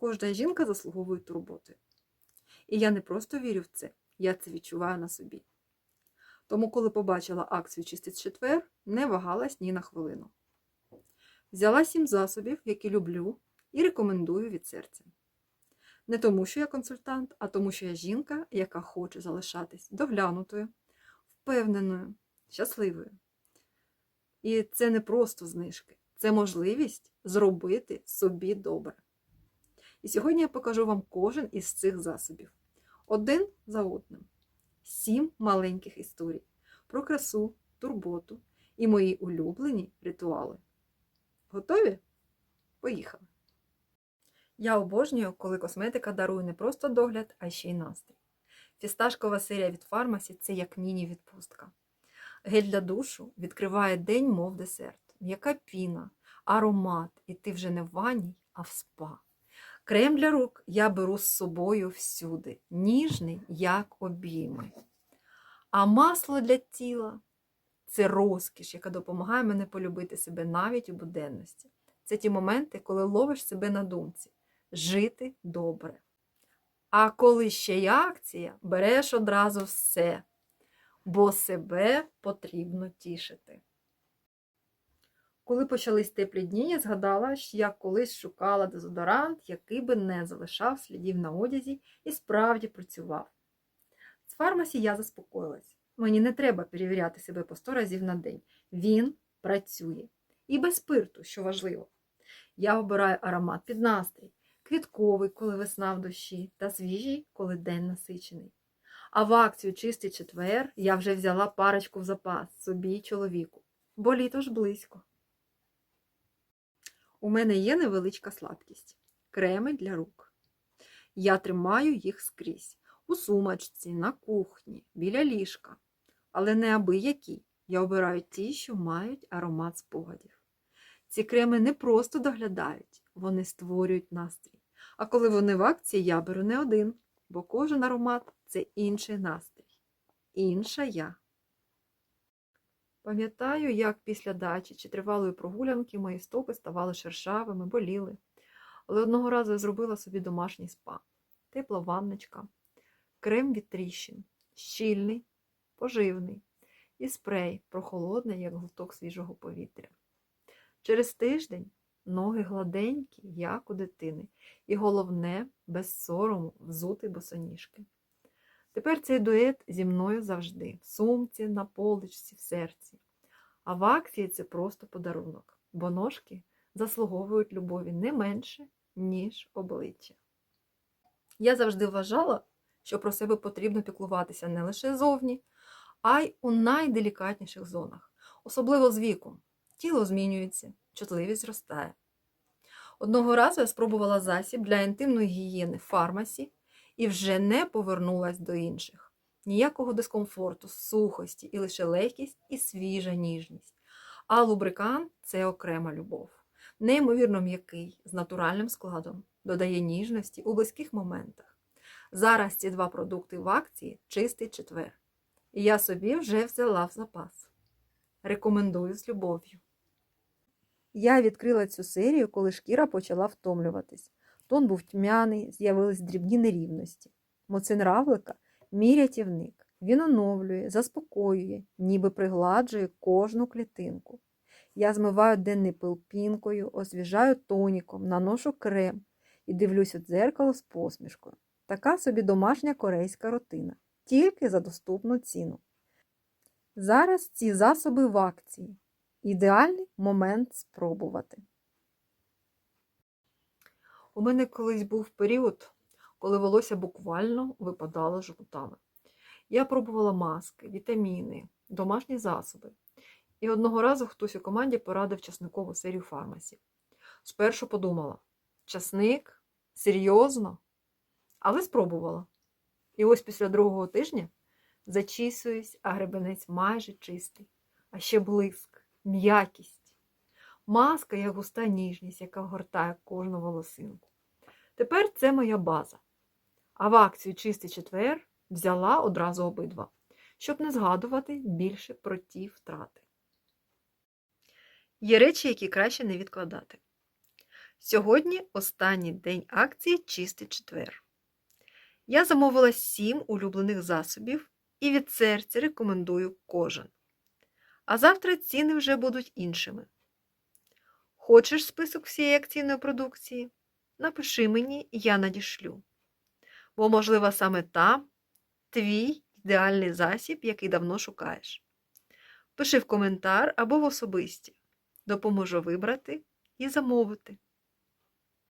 Кожна жінка заслуговує турботи. І я не просто вірю в це, я це відчуваю на собі. Тому, коли побачила акцію «Чистить четвер, не вагалась ні на хвилину. Взяла сім засобів, які люблю, і рекомендую від серця. Не тому, що я консультант, а тому, що я жінка, яка хоче залишатись доглянутою, впевненою, щасливою. І це не просто знижки, це можливість зробити собі добре. І сьогодні я покажу вам кожен із цих засобів. Один за одним. Сім маленьких історій про красу, турботу і мої улюблені ритуали. Готові? Поїхали! Я обожнюю, коли косметика дарує не просто догляд, а ще й настрій. Фісташкова серія від фармасі це як міні-відпустка. Гель для душу відкриває день, мов десерт. М'яка піна, аромат, і ти вже не в ванні, а в спа. Крем для рук я беру з собою всюди, ніжний, як обійми. А масло для тіла це розкіш, яка допомагає мене полюбити себе навіть у буденності. Це ті моменти, коли ловиш себе на думці жити добре. А коли ще є акція, береш одразу все, бо себе потрібно тішити. Коли почались теплі дні, я згадала, що я колись шукала дезодорант, який би не залишав слідів на одязі і справді працював. З фармасі я заспокоїлась. Мені не треба перевіряти себе по 100 разів на день. Він працює. І без спирту, що важливо. Я обираю аромат під настрій, квітковий, коли весна в душі, та свіжий, коли день насичений. А в акцію чистий четвер я вже взяла парочку в запас собі й чоловіку, бо літо ж близько. У мене є невеличка слабкість креми для рук. Я тримаю їх скрізь у сумочці, на кухні, біля ліжка. Але не аби які. Я обираю ті, що мають аромат спогадів. Ці креми не просто доглядають, вони створюють настрій. А коли вони в акції, я беру не один, бо кожен аромат це інший настрій. Інша я. Пам'ятаю, як після дачі чи тривалої прогулянки мої стопи ставали шершавими, боліли. Але одного разу я зробила собі домашній спа, тепла ванночка, крем від тріщин, щільний, поживний і спрей прохолодний, як глоток свіжого повітря. Через тиждень ноги гладенькі, як у дитини, і головне, без сорому взути босоніжки. Тепер цей дует зі мною завжди, в сумці, на поличці, в серці. А в акції це просто подарунок, бо ножки заслуговують любові не менше, ніж обличчя. Я завжди вважала, що про себе потрібно піклуватися не лише зовні, а й у найделікатніших зонах, особливо з віком. Тіло змінюється, чутливість зростає. Одного разу я спробувала засіб для інтимної гігієни в фармасі і вже не повернулась до інших. Ніякого дискомфорту, сухості і лише легкість і свіжа ніжність. А лубрикант це окрема любов. Неймовірно м'який, з натуральним складом, додає ніжності у близьких моментах. Зараз ці два продукти в акції чистий четвер. І я собі вже взяла в запас. Рекомендую з любов'ю. Я відкрила цю серію, коли шкіра почала втомлюватись. Тон був тьмяний, з'явились дрібні нерівності. Моцин равлика мій рятівник. Він оновлює, заспокоює, ніби пригладжує кожну клітинку. Я змиваю денний пил пінкою, освіжаю тоніком, наношу крем і дивлюсь у дзеркало з посмішкою. Така собі домашня корейська рутина, тільки за доступну ціну. Зараз ці засоби в акції. Ідеальний момент спробувати. У мене колись був період, коли волосся буквально випадало жгутами. Я пробувала маски, вітаміни, домашні засоби. І одного разу хтось у команді порадив часникову серію фармасі. Спершу подумала: часник? Серйозно? Але спробувала. І ось після другого тижня зачісуюсь, а гребенець майже чистий, а ще блиск, м'якість. Маска як густа ніжність, яка гортає кожну волосинку. Тепер це моя база. А в акцію Чистий четвер взяла одразу обидва, щоб не згадувати більше про ті втрати. Є речі, які краще не відкладати. Сьогодні останній день акції Чистий четвер. Я замовила 7 улюблених засобів і від серця рекомендую кожен. А завтра ціни вже будуть іншими. Хочеш список всієї акційної продукції? Напиши мені, я надішлю. Бо, можливо, саме там твій ідеальний засіб, який давно шукаєш. Пиши в коментар або в особисті. Допоможу вибрати і замовити.